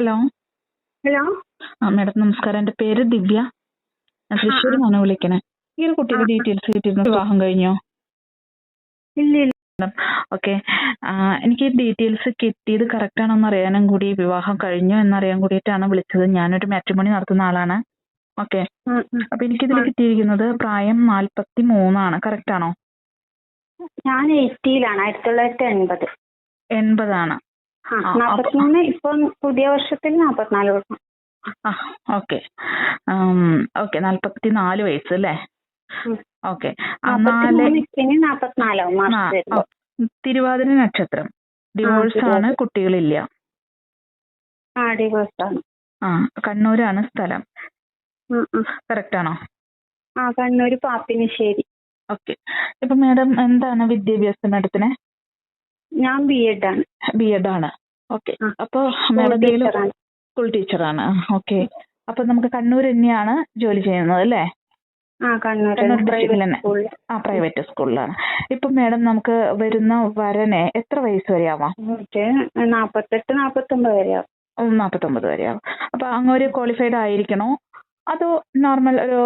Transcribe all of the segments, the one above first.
Madam നമസ്കാരം. എന്റെ പേര് ദിവ്യ. ഞാൻ തൃശ്ശൂരിൽ നിന്നാണ് വിളിക്കണേ. ഈ ഒരു കുട്ടിയുടെ ഡീറ്റെയിൽസ് കിട്ടിയിരുന്നു. വിവാഹം കഴിഞ്ഞോ? ഇല്ല ഓക്കെ. എനിക്ക് ഡീറ്റെയിൽസ് കിട്ടിയത് കറക്റ്റ് ആണോ എന്ന് അറിയാനും കൂടി വിവാഹം കഴിഞ്ഞോ എന്നറിയാൻ കൂടിയിട്ടാണ് വിളിച്ചത്. ഞാനൊരു മാട്രിമോണി നടത്തുന്ന ആളാണ്. ഓക്കെ. അപ്പൊ എനിക്കിതിൽ കിട്ടിയിരിക്കുന്നത് പ്രായം നാൽപ്പത്തി മൂന്നാണ് കറക്റ്റ് ആണോ? ഞാൻ എയ്റ്റിയിലാണ് ആയിരത്തി തൊള്ളായിരത്തി എൺപത്. എൺപതാണ്. ആ ആ, നാപ്പത്തിമൂന്ന് ഇപ്പം പുതിയ വർഷത്തിൽ നാപ്പത്തിനാല് കൊടുക്കണം ആ ഓക്കെ. ഓക്കെ നാൽപ്പത്തി നാല് വയസ്സ് അല്ലേ. ഓക്കെ. തിരുവാതിര നക്ഷത്രം. ഡിവോഴ്സ് ആണ് കുട്ടികളില്ല. ആ കണ്ണൂരാണ് സ്ഥലം. കറക്റ്റ് ആണോ ആ കണ്ണൂര് പാപ്പിനിശ്ശേരി. ഓക്കെ. ഇപ്പൊ മാഡം എന്താണ് വിദ്യാഭ്യാസം മാഡത്തിന്? ഞാൻ ബി എഡ് ആണ്. ബി എഡ് ആണ്. ഓക്കെ. അപ്പൊ മാഡം. സ്കൂൾ ടീച്ചറാണ് ഓക്കെ. അപ്പൊ നമുക്ക് കണ്ണൂർ തന്നെയാണ് ജോലി ചെയ്യുന്നത് അല്ലേ? ആ പ്രൈവറ്റ് തന്നെ. ആ പ്രൈവറ്റ് സ്കൂളിലാണ് ഇപ്പൊ മാഡം നമുക്ക് വരുന്ന വരനെ എത്ര വയസ്സ് വരെ ആവാം നാപ്പത്തെട്ട് നാപ്പത്തൊമ്പത് വരെ ആവും നാപ്പത്തൊമ്പത് വരെ ആവും അപ്പൊ അങ്ങ് ഒരു ക്വാളിഫൈഡ് ആയിരിക്കണോ? അതോ നോർമൽ ഒരു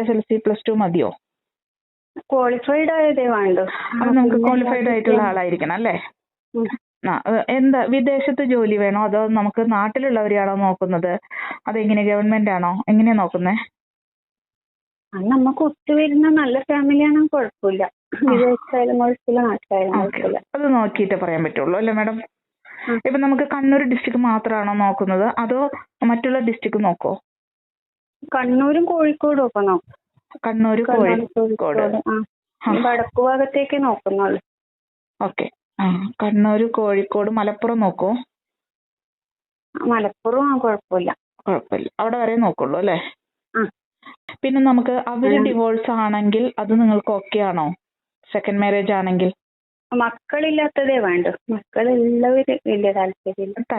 S L C plus two മതിയോ? ക്വാളിഫൈഡ് ആയതേ വേണ്ടു. അപ്പൊ നമുക്ക് ക്വാളിഫൈഡ് ആയിട്ടുള്ള ആളായിരിക്കണം അല്ലേ. ആ, എന്താ വിദേശത്ത് ജോലി വേണോ? അതോ നമുക്ക് നാട്ടിലുള്ളവരെയാണോ നോക്കുന്നത്? അതെങ്ങനെ ഗവൺമെന്റ് ആണോ എങ്ങനെയാ നോക്കുന്നേ? അത് നമുക്ക് ഒത്തുവരുന്ന നല്ല ഫാമിലിയാണെങ്കിൽ കുഴപ്പമില്ല. വിദേശത്തായാലും കുഴപ്പമില്ല നാട്ടിലായാലും കുഴപ്പമില്ല. അത് നോക്കിയിട്ട് പറയാൻ പറ്റുള്ളൂ അല്ലേ മാഡം. ഇപ്പൊ നമുക്ക് കണ്ണൂർ ഡിസ്ട്രിക്ട് മാത്രമാണോ നോക്കുന്നത്? അതോ മറ്റുള്ള ഡിസ്ട്രിക്ട് നോക്കോ? കണ്ണൂരും കോഴിക്കോടും ഒക്കെ നോക്കും. കണ്ണൂർ കോഴിക്കോട്. വടക്കു ഭാഗത്തേക്ക് നോക്കുന്നുള്ളൂ. ഓക്കെ. ആ കണ്ണൂർ കോഴിക്കോട് മലപ്പുറം നോക്കോ. മലപ്പുറം കുഴപ്പമില്ല. കുഴപ്പമില്ല. അവിടെ വരെ നോക്കുള്ളൂ അല്ലേ? പിന്നെ നമുക്ക് അവർ ഡിവോഴ്സ് ആണെങ്കിൽ അത് നിങ്ങൾക്ക് ഓക്കെ ആണോ? സെക്കൻഡ് മാരേജ് ആണെങ്കിൽ? മക്കളില്ലാത്തതേ വേണ്ട. മക്കളുള്ളവര് വലിയ.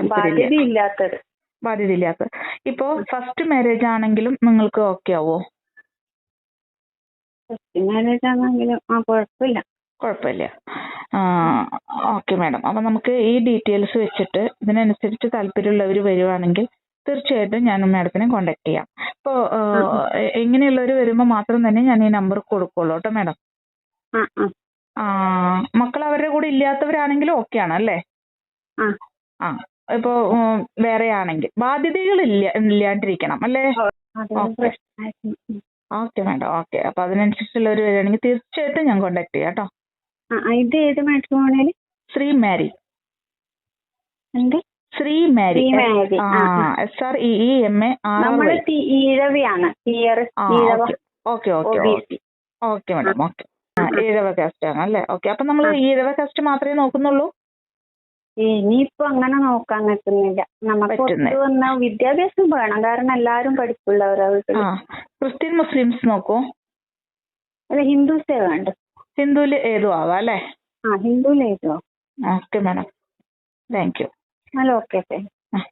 ബാധ്യത ഇല്ലാത്തത് ബാധ്യതയില്ലാത്ത ഇപ്പോ ഫസ്റ്റ് മാരേജ് ആണെങ്കിലും നിങ്ങൾക്ക് ഓക്കെ ആവോ? ഫസ്റ്റ് മാരേജ് ആണെങ്കിലും ആ കുഴപ്പമില്ല. കുഴപ്പമില്ല. Okay madam. അപ്പൊ നമുക്ക് ഈ ഡീറ്റെയിൽസ് വെച്ചിട്ട് ഇതിനനുസരിച്ച് താല്പര്യമുള്ളവർ വരുവാണെങ്കിൽ തീർച്ചയായിട്ടും ഞാൻ മാഡത്തിനെ കോണ്ടാക്ട് ചെയ്യാം. ഇപ്പോൾ എങ്ങനെയുള്ളവർ വരുമ്പോൾ മാത്രം തന്നെ ഞാൻ ഈ നമ്പർ കൊടുക്കുള്ളൂ കേട്ടോ മാഡം. ആ ആ. ആ മക്കൾ അവരുടെ കൂടെ ഇല്ലാത്തവരാണെങ്കിലും ഓക്കെ ആണ് അല്ലേ? ആ. ആ ഇപ്പോ വേറെ ആണെങ്കിൽ ബാധ്യതകൾ ഇല്ല ഇല്ലാണ്ടിരിക്കണം അല്ലേ? ഓക്കേ. Madam okay. അപ്പൊ അതിനനുസരിച്ചുള്ളവർ വരികയാണെങ്കിൽ തീർച്ചയായിട്ടും ഞാൻ കോണ്ടാക്ട് ചെയ്യാം കേട്ടോ. ആ ആ, ഇത് ഏത് മാട്രിമോണിയൽ ശ്രീ മാരി. എന്ത്? ശ്രീ മാരി. ആ. S R E E M A R ഈഴവിയാണ്. Okay. Okay okay madam okay. Ezhava caste ആണ് അല്ലേ? ഓക്കെ അപ്പൊ നമ്മൾ ഈഴവ കാസ്റ്റ് മാത്രമേ നോക്കുന്നുള്ളൂ? ഇനിയിപ്പോ അങ്ങനെ നോക്കാൻ നിൽക്കുന്നില്ല നമുക്ക് വന്ന വിദ്യാഭ്യാസം വേണം. കാരണം എല്ലാരും പഠിപ്പുള്ളവരാ ക്രിസ്ത്യൻ മുസ്ലിംസ് നോക്കൂ. അല്ല ഹിന്ദുസേ വേണ്ട ഹിന്ദുവിൽ ഏതും ആവാം അല്ലേ? ആ okay madam. Thank you. Okay thank